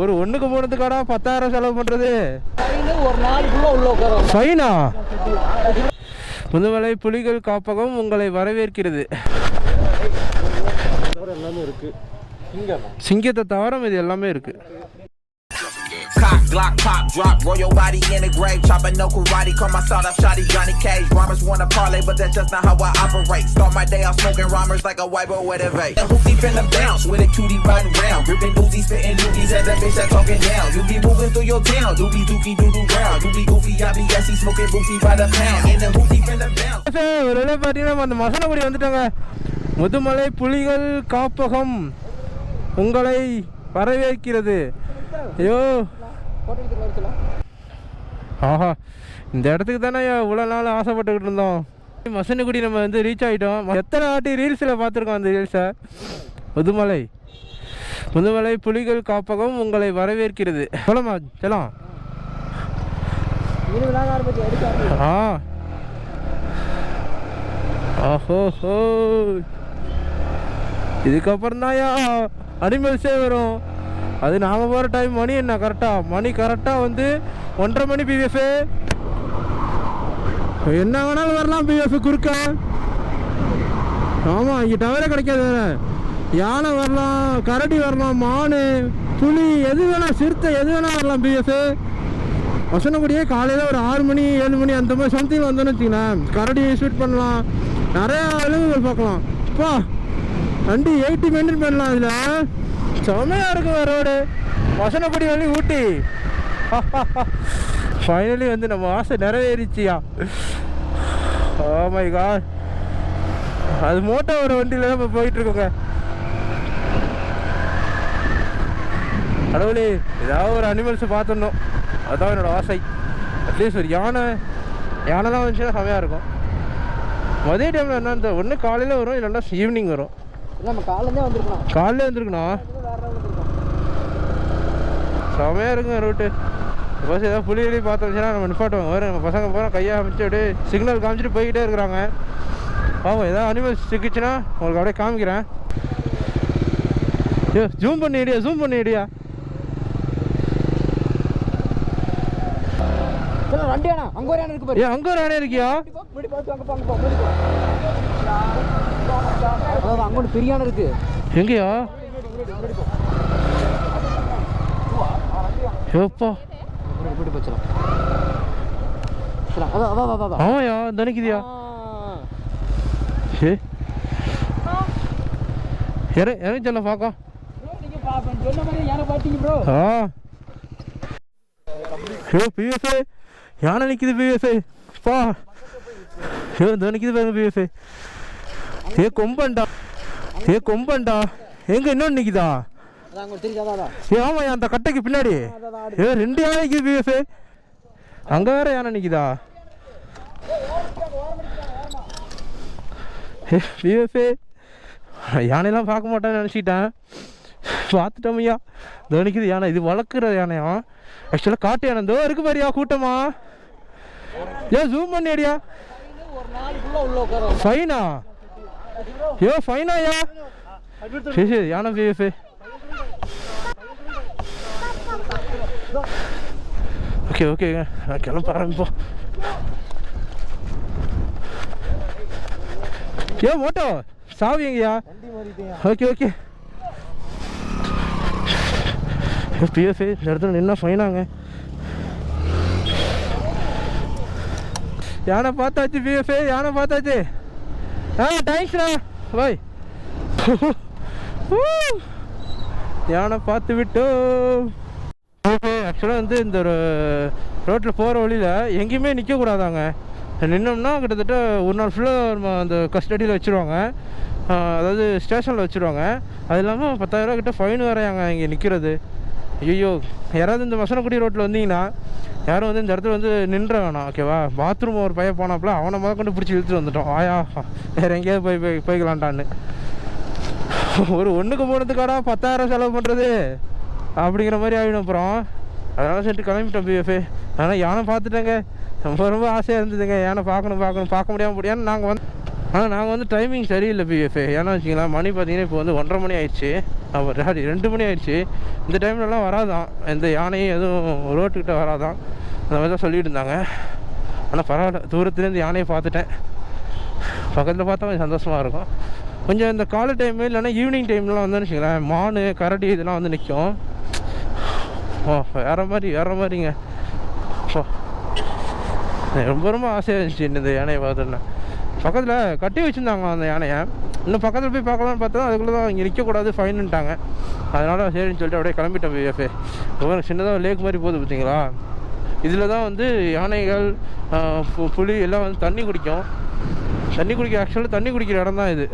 ஒரு ஒண்ணுக்கு போனதுக்காடா பத்தாயிரம் செலவு பண்றது. ஒரு நாளுக்குள்ள உள்ள உட்கார ஃபைனா? முதுமலை புலிகள் காப்பகம் உங்களை வரவேற்கிறது. எல்லாமே இருக்கு. இங்க சிங்கத்தை தவிர இது எல்லாமே இருக்கு. Cock, Glock, pop, drop, roll your body in the grave. Chopping no karate, call my sawed off shotty Johnny Cage. Rhymers wanna parlay, but that's just not how I operate. Start my day off smoking rhymers like a white boy with a vape. The hoopty finna bounce with a cutie riding round. Ripping Uzis, spitting dookies at that bitch that talking down. You be moving through your town, doobie dookie doo doo round. You be goofy, I be gassy, smoking boofy by the pound. And the hoopty finna bounce. ஒரு வேளை பார்த்தீங்கன்னா அந்த மசனகுடி வந்துட்டாங்க முதுமலை புலிகள் காப்பகம் உங்களை வரவேற்கிறது ஐயோ ஆஹா இந்த இடத்துக்கு தானே இவ்வளோ நாள் ஆசைப்பட்டுக்கிட்டு இருந்தோம். மசனகுடி நம்ம வந்து ரீச் ஆகிட்டோம் எத்தனை வாட்டி ரீல்ஸில் பார்த்துருக்கோம் அந்த ரீல்ஸை முதுமலை. முதுமலை புலிகள் காப்பகம் உங்களை வரவேற்கிறது. சொல்லமா. செல்லாம் ஆ. ஆஹோ இதுக்கப்புறம் தான்யா அனிமல்ஸே வரும். அது நாம போகிற டைம் மணி என்ன? கரெக்டாக மணி கரெக்டாக வந்து ஒன்றரை மணி பிஎஃப் என்ன வேணாலும் வரலாம் பிஎஃப் குறுக்க. ஆமாம் இங்கே டவரே கிடைக்காது யானை வரலாம் கரடி வரலாம் மானு புலி எது வேணால் சிறுத்தை எது வேணால் வரலாம் பிஎஃப் வசனப்படியே காலையில் ஒரு ஆறு மணி ஏழு மணி அந்த மாதிரி சம்திங் வந்தோன்னு வச்சுக்கோங்களேன். கரடி ஷூட் பண்ணலாம். நிறையா அளவுகள் பார்க்கலாம். அப்பா வண்டி எயிட்டி மெயின்டைன் பண்ணலாம் அதில் செம்மையாக இருக்கும் ரோடு வசனப்படி வழி ஊட்டி. ஃபைனலி வந்து நம்ம ஆசை நிறைவேறிச்சியா? ஓ மை காட் அது மோட்டோ ஒரு வண்டியில் தான் இப்போ போயிட்டுருக்கோங்க. கடவுளே ஏதாவது ஒரு அனிமல்ஸை பார்த்துடணும். அதான் என்னோட ஆசை. அட்லீஸ்ட் ஒரு யானை யானைலாம் வந்துச்சுன்னா செமையாக இருக்கும். மதிய டைமில் என்ன ஒன்று காலையில் வரும் இல்லைன்னா ஈவினிங் வரும். நம்ம காலேருந்தே வந்திருக்கலாம். காலையில் வந்துருக்கணும். செமையாக இருக்குங்க ரூட்டு பஸ் ஏதாவது புளி வெளியே பார்த்தோம்னா நம்ம நிப்பாட்டுவாங்க வரும் நம்ம பசங்க போகிறோம் கையை அமைச்சு அப்படியே சிக்னல் காமிச்சிட்டு போய்கிட்டே இருக்கிறாங்க பாவம் ஏதாவது அனிமல்ஸ் சிக்கிச்சுன்னா உங்களுக்கு அப்படியே காமிக்கிறேன் ஐயோ ஜூம் பண்ணி இடியா ஜூம் பண்ணி இடியா சரி வண்டி வேணா அங்க ஒரு யானை இருக்கு அங்கே ஒரு அணை இருக்கியா அங்க பெரிய யானை இருக்கு எங்கேயா முன்னாடி முன்னாடி போச்சலாம் ஆமாயா தனிக்குதியா ஆ. ஏ இற சொல்ல பார்க்க ஐயோ பிஎஸ்ஐ யானை நிற்கிது பிஎஸ்ஐ பா. ஐயோ இந்த நிற்கிது பாருங்க பிஎஸ்ஐ ஏ கொம்பன்டா. ஏ கொம்பன்டா. எங்க இன்னொன்று நிற்கிதா அதான் அங்க தெரியுது அதான். அதான் ஏ ஆமாம் அந்த கட்டைக்கு பின்னாடி? ஏ ரெண்டு யானை நிற்கிது பிஎஸ்ஐ அங்கே வேற யானை நிற்கிதா பிஎஸ்ஐ யானையெல்லாம் பார்க்க மாட்டேன்னு நினச்சிக்கிட்டேன் பார்த்துட்டோம் ஐயா. இதோ நிற்கிது யானை. இது வளர்க்குற யானையா? ஆக்சுவலாக காட்டு யானை. இதோ இருக்கு பாரியா கூட்டமா? ஏன் ஜூம் பண்ணி அடியா ஒரு நாளுக்குள்ள உள்ள உட்கார ஃபைனா ஐயோ. ஃபைனாயா சரி சரி யானை பிஎஃப் ஓகே ஓகேங்க நான் கிளம்ப ஆரம்பிப்போம் ஏன் மோட்டோ சாவி ஓகே ஓகே பிஎஃப் இந்த இடத்துல நின்னா ஃபைனாங்க யானை பார்த்தாச்சு பிஎஃப் யானை பார்த்தாச்சு ஆ தேங்க்ஸ்ண்ணா பாய் யானை பார்த்து விட்டோம் ஓகே ஆக்சுவலாக வந்து இந்த ஒரு ரோட்டில் போகிற வழியில் எங்கேயுமே நிற்கக்கூடாதாங்க நின்னோம்னா கிட்டத்தட்ட ஒரு நாள் ஃபுல்லாக நம்ம அந்த கஸ்டடியில் வச்சுருவாங்க. அதாவது ஸ்டேஷனில் வச்சுருவாங்க. அது இல்லாமல் பத்தாயிரரூவா கிட்ட ஃபைன் வரையாங்க இங்கே நிற்கிறது ஐயோ யாராவது இந்த மசனக்குடி ரோட்டில் வந்தீங்கன்னா யாரும் வந்து இந்த இடத்துல வந்து நின்ற வேணாம் ஓகேவா பாத்ரூம் ஒரு பையன் போனாப்புல அவனை முத கொண்டு பிடிச்சி இழுத்துட்டு வந்துட்டோம். ஆயா வேறு எங்கேயாவது போய் போய் போய்க்கலான்டான்னு ஒரு ஒன்றுக்கு போனதுக்காடா பத்தாயிரம் செலவு பண்ணுறது அப்படிங்கிற மாதிரி ஆகிடும் அப்புறம். அதனால் சொல்லிட்டு கிளம்பிட்டோம் பிஎஃப் ஆனால் யானை பார்த்துட்டேங்க. ரொம்ப ரொம்ப ஆசையாக இருந்ததுங்க. யானை பார்க்கணும் பார்க்கணும் பார்க்க முடியாமல் முடியாது நாங்கள் வந்து ஆனால் நாங்கள் வந்து டைமிங் சரியில்லை பிஎஃப் ஏன்னா வச்சிங்களா மணி பார்த்தீங்கன்னா இப்போ வந்து ஒன்றரை மணி ஆயிடுச்சு. அப்போ சாரி ரெண்டு மணி ஆயிடுச்சு. இந்த டைம்லலாம் வராதான் எந்த யானையும் எதுவும் ரோட்டுக்கிட்ட வராதான் அந்த மாதிரி தான் சொல்லிட்டு இருந்தாங்க. ஆனால் பரவாயில்ல. தூரத்துலேருந்து யானையை பார்த்துட்டேன். பக்கத்தில் பார்த்தா கொஞ்சம் சந்தோஷமாக இருக்கும். கொஞ்சம் இந்த காலை டைம் இல்லைன்னா ஈவினிங் டைம்லாம் வந்து வச்சுங்களேன் மான் கரடி இதெல்லாம் வந்து நிற்கும் ஓ வேறு மாதிரி வேறு மாதிரிங்க. ஓ ரொம்ப ரொம்ப ஆசையாக இருந்துச்சு இந்த யானையை பார்த்தோன்னே பக்கத்தில் கட்டி வச்சுருந்தாங்க அந்த யானையை. இன்னும் பக்கத்தில் போய் பார்க்கலாம்னு பார்த்தா அதுக்குள்ளே தான் இங்கே நிற்கக்கூடாது ஃபைனுன்ட்டாங்க அதனால் சரின்னு சொல்லிட்டு அப்படியே கிளம்பிட்டேன் பிஎஃப்ஏ ரொம்ப சின்னதாக லேக் மாதிரி போகுது பார்த்தீங்களா? இதில் தான் வந்து யானைகள் பு- புலி எல்லாம் வந்து தண்ணி குடிக்கும். தண்ணி குடிக்க ஆக்சுவலாக தண்ணி குடிக்கிற இடம் தான் இது.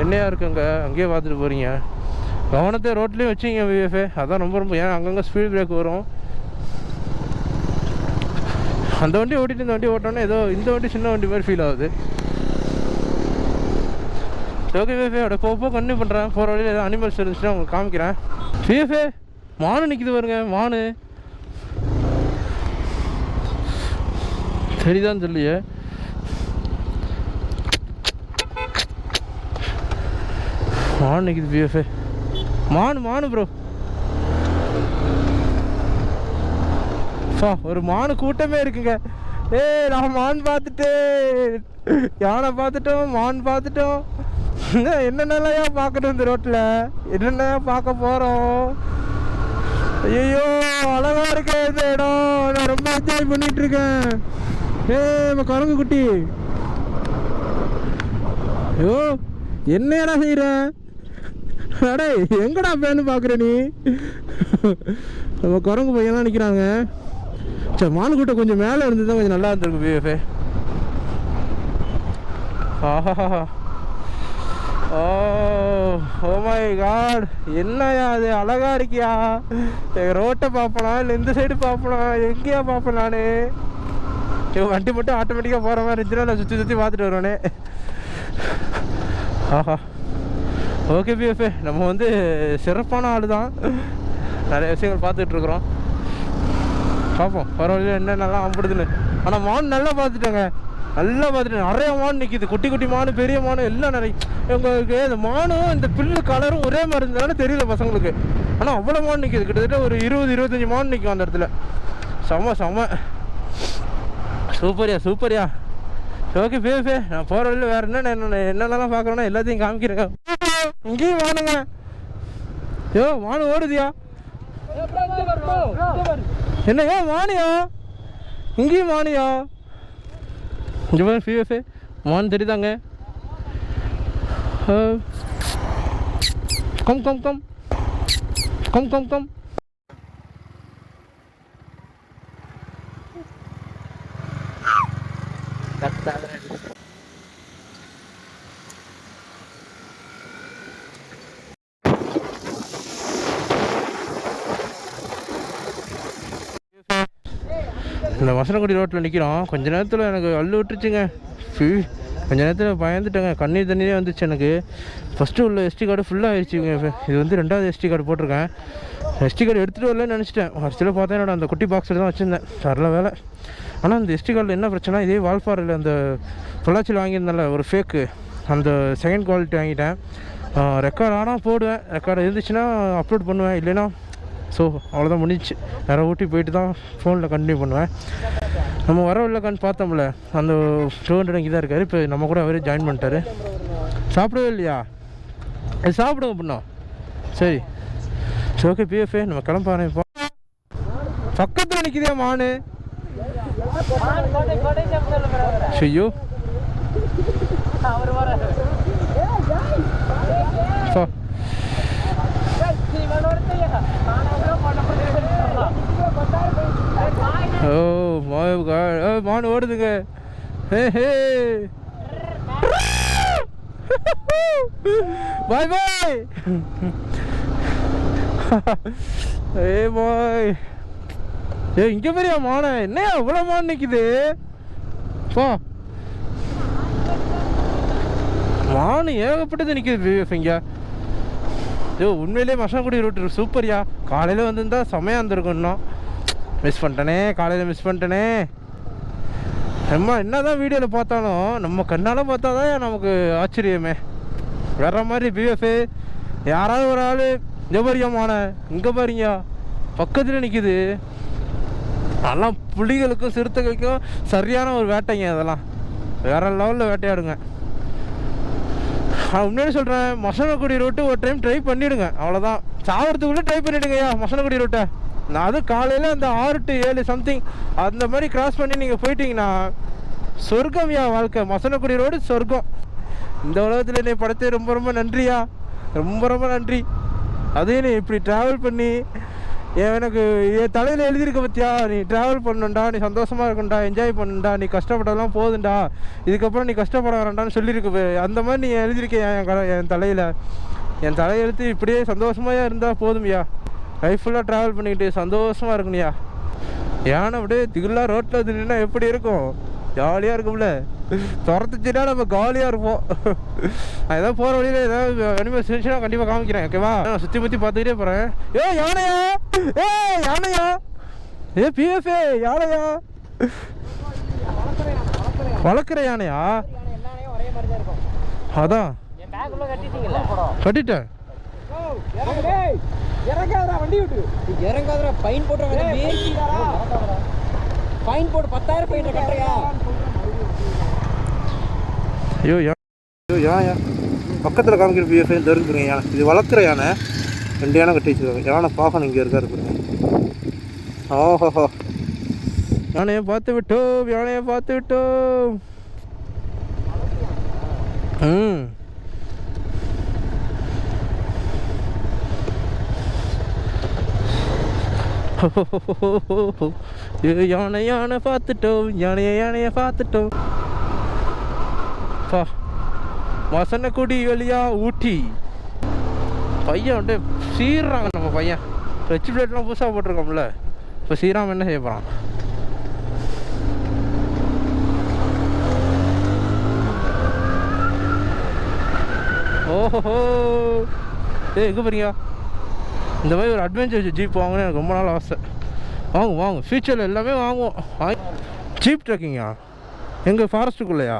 என்னையா இருக்குங்க? அங்கேயே பார்த்துட்டு போகிறீங்க கவனத்தை ரோட்லேயும் வச்சுங்க விஎஃப்ஏ அதான் ரொம்ப ரொம்ப ஏன் அங்கங்கே ஸ்பீட் பிரேக் வரும். அந்த வண்டி ஓட்டிட்டு இந்த வண்டி ஓட்டோன்னே ஏதோ இந்த வண்டி சின்ன வண்டி மாதிரி ஃபீல் ஆகுது. ஓகே விஎஃப்ஏ அப்படியே போக போக பண்ணுறேன் போகிற வழியில் ஏதோ அனிமல்ஸ் இருந்துச்சுன்னா உங்களுக்கு காமிக்கிறேன். விஎஃப்ஏ மானு நிற்கிது பாருங்க மானு சரிதான் சொல்லியே மான் நிற்கிது பிஎஃப்ஏ மானு மானு ப்ரோ ஒரு மானு கூட்டமே இருக்குங்க. ஏய் நான் மான் பார்த்துட்டேன். யானை பார்த்துட்டோம் மான் பார்த்துட்டோம். என்னென்னலையா பார்க்கணும் இந்த ரோட்டில் என்னென்ன பார்க்க போகிறோம் ஐயோ அழகா இருக்கு இந்த இடம். நான் ரொம்ப என்ஜாய் பண்ணிட்டு இருக்கேன். நம்ம குரங்கு குட்டி ஐயோ என்னடா செய்கிறேன் அடே எங்கடா பேன்னு பார்க்குற நீ? நம்ம குரங்கு பையன்லாம் நிற்கிறாங்க சரி மான் கூட்டம் கொஞ்சம் மேலே இருந்து தான் கொஞ்சம் நல்லா இருந்திருக்கு பிஎஃபே ஆஹா ஓ ஓ மை காட் என்னயா அது அழகா இருக்கியா? ரோட்டை பார்ப்பனா? இல்லை இந்த சைடு பார்ப்பனா? எங்கேயா பார்ப்பேன் நான்? இவன் வண்டி மட்டும் ஆட்டோமேட்டிக்காக போகிற மாதிரி இருந்துச்சுன்னா நான் சுற்றி சுற்றி பார்த்துட்டு வருவானே. ஆஹா. ஓகே பிஎஃப்ஏ நம்ம வந்து சிறப்பான ஆள் தான் நிறைய விஷயங்கள் பார்த்துட்ருக்குறோம் பார்ப்போம். பரவாயில்ல என்னென்னலாம் அம்பிடுதுன்னு ஆனால் மான் நல்லா பார்த்துட்டேங்க. நல்லா பார்த்துட்டேன் நிறைய மான் நிற்கிது குட்டி குட்டி மான் பெரிய மான் எல்லாம் நிறைய. உங்களுக்கு இந்த மானும் இந்த பில்லு கலரும் ஒரே மாதிரி இருந்ததுனால தெரியல பசங்களுக்கு. ஆனால் அவ்வளோ மான் நிற்கிது கிட்டத்தட்ட ஒரு இருபது இருபத்தஞ்சி மான் நிற்கும் அந்த இடத்துல. செம செம. சூப்பர்யா சூப்பர்யா. ஓகே பே நான் போகிற வழியில் வேறு என்ன என்னென்னலாம் பார்க்குறேன்னா எல்லாத்தையும் காமிக்கிறேங்க இங்கேயும் வானுங்க. ஐயோ மானு ஓடுதியா? என்ன வானியா? மானியா இங்கேயும் மானியா இங்கே பாரு ஃபியூஎஃபே வான் தெரியுதாங்க? Come come come. Come come come. இந்த வசனக்குடி ரோட்டில் நிற்கிறோம் கொஞ்ச நேரத்தில் எனக்கு அள்ளு விட்டுருச்சுங்க. ஃபீ கொஞ்ச நேரத்தில் பயந்துட்டேங்க. கண்ணீர் தண்ணியே வந்துச்சு எனக்கு. ஃபஸ்ட்டு உள்ள எஸ்டி கார்டு ஃபுல்லாக ஆயிடுச்சுங்க இது வந்து ரெண்டாவது எஸ்டி கார்டு போட்டிருக்கேன். எஸ்டி கார்டு எடுத்துகிட்டு வரலன்னு நினச்சிட்டேன். ஃபஸ்ட்டில் பார்த்தா என்னோட அந்த குட்டி பாக்ஸில் தான் வச்சுருந்தேன். தரல வேலை. ஆனால் அந்த எஸ்டி கார்டில் என்ன பிரச்சனை? இதே வால்பாறையில் அந்த பொள்ளாச்சியில் வாங்கியிருந்தேன்ல ஒரு ஃபேக்கு அந்த செகண்ட் குவாலிட்டி வாங்கிட்டேன். ரெக்கார்ட் ஆனால் போடுவேன். ரெக்கார்டு இருந்துச்சுன்னா அப்லோட் பண்ணுவேன். இல்லைன்னா ஸோ அவ்வளோதான் முடிஞ்சிச்சு. வேறு ஊட்டி போயிட்டு தான் ஃபோனில் கண்டினியூ பண்ணுவேன். நம்ம வர இல்லைக்கான்னு பார்த்தோம்ல அந்த டூ ஹண்ட்ரட் இங்கே தான் இருக்கார். இப்போ நம்ம கூட அவரே ஜாயின் பண்ணிட்டாரு. சாப்பிடவே இல்லையா? அது சாப்பிடுங்க பண்ணோம் சரி. சரி ஓகே பிஎஃப்ஏ நம்ம கிளம்ப ஆரம்பிப்போம் பக்கத்தில் நிற்கிறியா மானு. ஐயோ பா ஓ மை காட் ஓ மான் ஓடுதுங்க. பாய் பாய். ஏ பாய். ஏ இங்கே பெரிய மானை. என்ன அவ்வளோ மான் நிற்குது பா. மான் ஏகப்பட்டது நிற்குது இங்கே ஐயோ உண்மையிலே மசனக்குடி ரூட் சூப்பர்யா காலையில் வந்திருந்தா செமையாக இருந்திருக்கும் இன்னும். மிஸ் பண்ணிட்டேனே காலையில் மிஸ் பண்ணிட்டேனே. நம்ம என்னதான் வீடியோவில் பார்த்தாலும் நம்ம கண்ணால் பார்த்தா தான் நமக்கு ஆச்சரியமே. வேற மாதிரி பிஎஃப் யாராவது ஒரு ஆள் ஜபரியமான இங்கே பாருங்க பக்கத்தில் நிற்கிது அதெல்லாம் புலிகளுக்கும் சிறுத்தைகளுக்கும் சரியான ஒரு வேட்டைங்க அதெல்லாம். வேற லெவலில் வேட்டையாடுங்க. நான் உண்மையிலே சொல்கிறேன் மசனக்குடி ரோட்டு ஒரு டைம் ட்ரை பண்ணிவிடுங்க அவ்வளோதான் சாவரத்துக்குள்ளே ட்ரை பண்ணிவிடுங்கய்யா மசனக்குடி ரோட்டை நான் அது காலையில் அந்த ஆறு டு ஏழு சம்திங் அந்த மாதிரி கிராஸ் பண்ணி நீங்கள் போயிட்டீங்கன்னா சொர்க்கம்யா வாழ்க்கை? மசனக்குடி ரோடு சொர்க்கம். இந்த உலகத்தில் என்னை படத்தை ரொம்ப ரொம்ப நன்றியா? ரொம்ப ரொம்ப நன்றி. அதையும் நீ இப்படி ட்ராவல் பண்ணி ஏன் எனக்கு என் தலையில் எழுதியிருக்க பற்றியா நீ ட்ராவல் பண்ணுண்டா நீ சந்தோஷமாக இருக்கணும்டா என்ஜாய் பண்ணுண்டா நீ கஷ்டப்பட்டதெல்லாம் போதுண்டா இதுக்கப்புறம் நீ கஷ்டப்பட வேண்டாம்னு சொல்லியிருக்கு. அந்த மாதிரி நீ எழுதியிருக்க என் க என் தலையில்? என் தலையெழுத்து இப்படியே சந்தோஷமாக இருந்தால் போதும்யா? லைஃப் ஃபுல்லாக ட்ராவல் பண்ணிக்கிட்டு சந்தோஷமாக இருக்கணும்யா. யானை அப்படியே திகிலாக ரோட்டில் நின்னா எப்படி இருக்கும்? ஜாலியாக இருக்கும்ல. துரத்துச்சுன்னா நம்ம காலியாக இருப்போம். நான் ஏதாவது போகிற வழியில் ஏதாவது அனிமல்ஸ் இருந்துச்சுன்னா கண்டிப்பாக காமிக்கிறேன் ஓகேவா நான் சுற்றி முற்றி பார்த்துக்கிட்டே போகிறேன் ஏ யானையா? ஏ யானையா? ஏ பிஎஃப்ஏ யானையா? வளர்க்குற யானையா? அதான். கட்டிட்டேன். இறங்காதடா வண்டி விட்டு. இறங்காதடா ஃபைன் போட்டுறாங்க ஃபைன் போட்டு பத்தாயிரம் ஃபைன் கட்டுறியா? ஐயோ யா ஐயோ யானையா பக்கத்தில் காமிக்கிற பிஎஃப்ஐ தெரிஞ்சுருங்க யானை இது வளர்க்குற யானை. ரெண்டு யானை கட்டி வச்சுருக்காங்க. யானை பாகன் இங்கே இருக்காரு பாருங்க ஓஹோஹோ. யானையை பார்த்து விட்டோம் யானையை பார்த்து விட்டோம். ம். யானை யானை பார்த்துட்டோம் யானையை யானையை பார்த்துட்டோம் பா வசனக்குடி வழியா ஊட்டி பையன் வந்து சீர்றாங்க நம்ம பையன் ரெச்சு பிளேட்லாம் புதுசாக போட்டிருக்கோம்ல இப்போ சீராம என்ன செய்ய போகிறான் ஓஹோ ஏ எங்கே போறீங்க இந்த மாதிரி ஒரு அட்வென்ச்சர் ஜீப் வாங்கணும்னு எனக்கு ரொம்ப நாள் ஆசை. வாங்கும் வாங்கும் ஃபியூச்சரில் எல்லாமே வாங்குவோம். வாங்கி ஜீப் ட்ரக்கிங்கா எங்கள் ஃபாரஸ்ட்டுக்குள்ளேயா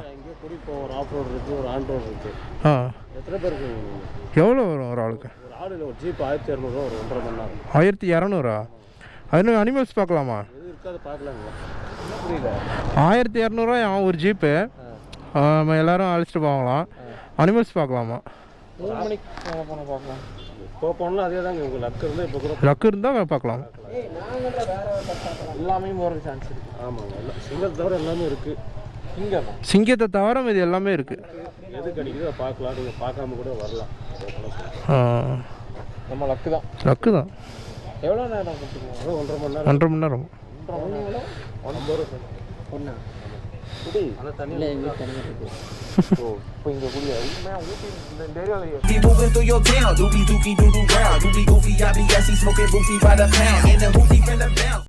ஆ. எவ்வளோ வரும் ஒரு ஆளுக்கு? ஒரு ஆடில் ஒரு ஜீப் ஆயிரத்தி இரநூறா? அது அனிமல்ஸ் பார்க்கலாமா? ஆயிரத்தி இரநூறுவா ஒரு ஜீப்பு நம்ம எல்லாரும் அழைச்சிட்டு போகலாம். அனிமல்ஸ் பார்க்கலாமா. மூணு மணிக்கு போன போன பார்க்கலாம் இப்போ போனால் அதே தாங்க உங்கள் லக்கு இருந்தால் இப்போ கூட லக்கு இருந்தால் பார்க்கலாம் ஏய் நாங்கள் வேற எல்லாமே போகிறதுக்கு சான்ஸ் இருக்கு ஆமாங்க எல்லாம் சிங்கத்தை தவிர எல்லாமே இருக்குது இங்கே சிங்கத்தை தவிர இது எல்லாமே இருக்குது எது கிடைக்குதோ அதை பார்க்கலாம் நீங்கள் பார்க்காம கூட வரலாம் நம்ம லக்கு தான் லக்கு தான் எவ்வளோ நேரம் கொடுத்துருவோம் அதான் ஒன்றரை மணி நேரம் ரெண்டரை மணி நேரம் ஒன்பது ரூபா ஒன்றா குடி Be moving through your town, doobie dookie doo doo round, doobie goofy, I be smoking goofy by the pound, and the goofy finna bounce.